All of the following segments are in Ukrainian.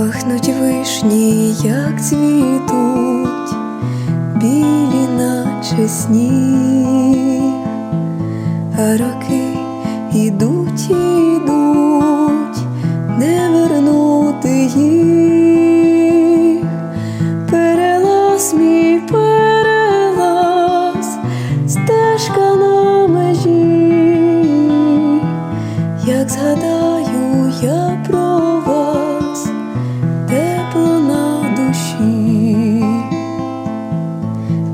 Пахнуть вишні, як цвітуть, білі, наче сніг, а роки ідуть, ідуть, не вернути їх. Перелаз мій перелаз, стежка на межі, як згадаю я про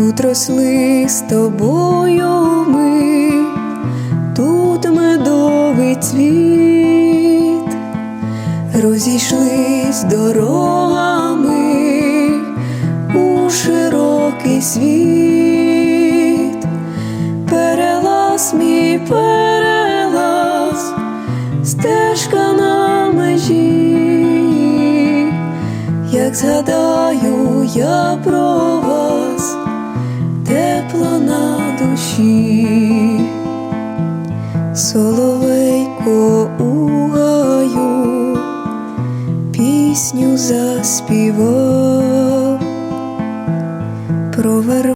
тут росли з тобою ми, тут медовий цвіт, розійшлись дорогами у широкий світ, перелаз мій перелаз, стежка на межі, як згадаю я про вас, тепло на душі, соловейко у гаю пісню заспівав.